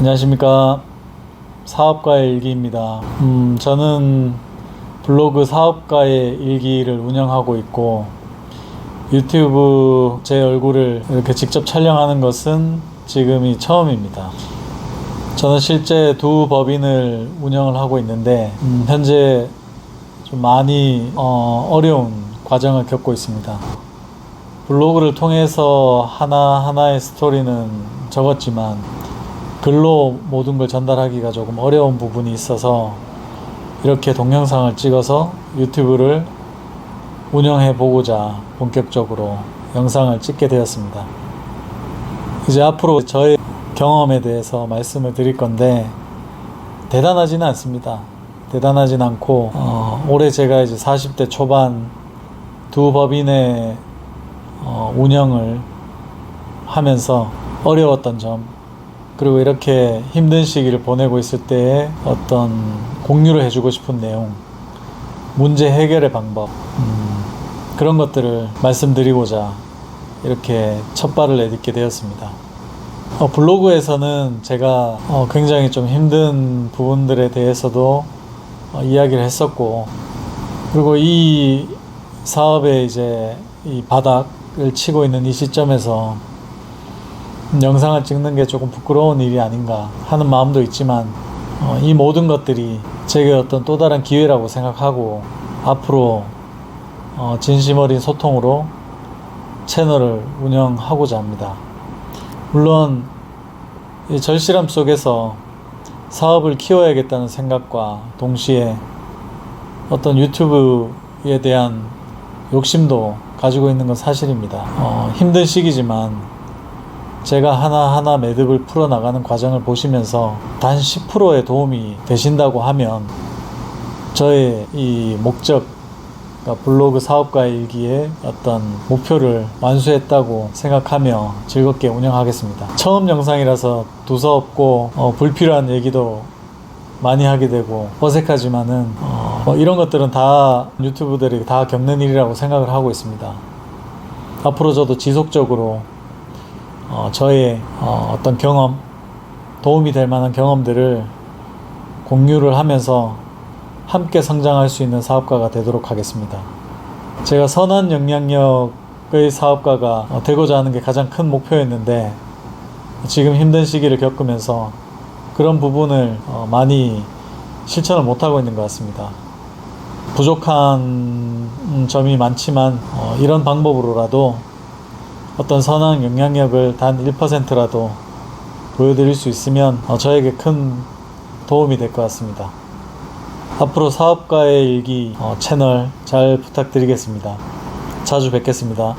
안녕하십니까. 사업가의 일기입니다. 음, 저는 블로그 사업가의 일기를 운영하고 있고, 유튜브 제 얼굴을 이렇게 직접 촬영하는 것은 지금이 처음입니다. 저는 실제 두 법인을 운영을 하고 있는데, 음, 현재 좀 많이 어, 어려운 과정을 겪고 있습니다. 블로그를 통해서 하나하나의 스토리는 적었지만 글로 모든 걸 전달하기가 조금 어려운 부분이 있어서 이렇게 동영상을 찍어서 유튜브를 운영해 보고자 본격적으로 영상을 찍게 되었습니다. 이제 앞으로 저의 경험에 대해서 말씀을 드릴 건데 대단하지는 않습니다. 대단하진 않고 어, 올해 제가 이제 40대 초반 두 법인의 어, 운영을 하면서 어려웠던 점 그리고 이렇게 힘든 시기를 보내고 있을 때의 어떤 공유를 해주고 싶은 내용 문제 해결의 방법 음, 그런 것들을 말씀드리고자 이렇게 첫 발을 내딛게 되었습니다. 어, 블로그에서는 제가 어, 굉장히 좀 힘든 부분들에 대해서도 어, 이야기를 했었고 그리고 이 사업에 이제 이 바닥을 치고 있는 이 시점에서 영상을 찍는 게 조금 부끄러운 일이 아닌가 하는 마음도 있지만 어, 이 모든 것들이 제게 어떤 또 다른 기회라고 생각하고 앞으로 어, 진심 어린 소통으로 채널을 운영하고자 합니다. 물론 이 절실함 속에서 사업을 키워야겠다는 생각과 동시에 어떤 유튜브에 대한 욕심도 가지고 있는 건 사실입니다. 어, 힘든 시기지만 제가 하나하나 매듭을 풀어나가는 과정을 보시면서 단 10%의 도움이 되신다고 하면 저의 이 목적, 그러니까 블로그 사업가의 일기의 어떤 목표를 완수했다고 생각하며 즐겁게 운영하겠습니다. 처음 영상이라서 두서없고 어, 불필요한 얘기도 많이 하게 되고 어색하지만은 어, 뭐 이런 것들은 다 유튜브들이 다 겪는 일이라고 생각을 하고 있습니다. 앞으로 저도 지속적으로 어, 저의 어, 어떤 경험, 도움이 될 만한 경험들을 공유를 하면서 함께 성장할 수 있는 사업가가 되도록 하겠습니다. 제가 선한 영향력의 사업가가 어, 되고자 하는 게 가장 큰 목표였는데 지금 힘든 시기를 겪으면서 그런 부분을 어, 많이 실천을 못하고 있는 것 같습니다. 부족한 음, 점이 많지만 어, 이런 방법으로라도 어떤 선한 영향력을 단 1%라도 보여드릴 수 있으면 어, 저에게 큰 도움이 될 것 같습니다. 앞으로 사업가의 일기 어, 채널 잘 부탁드리겠습니다. 자주 뵙겠습니다.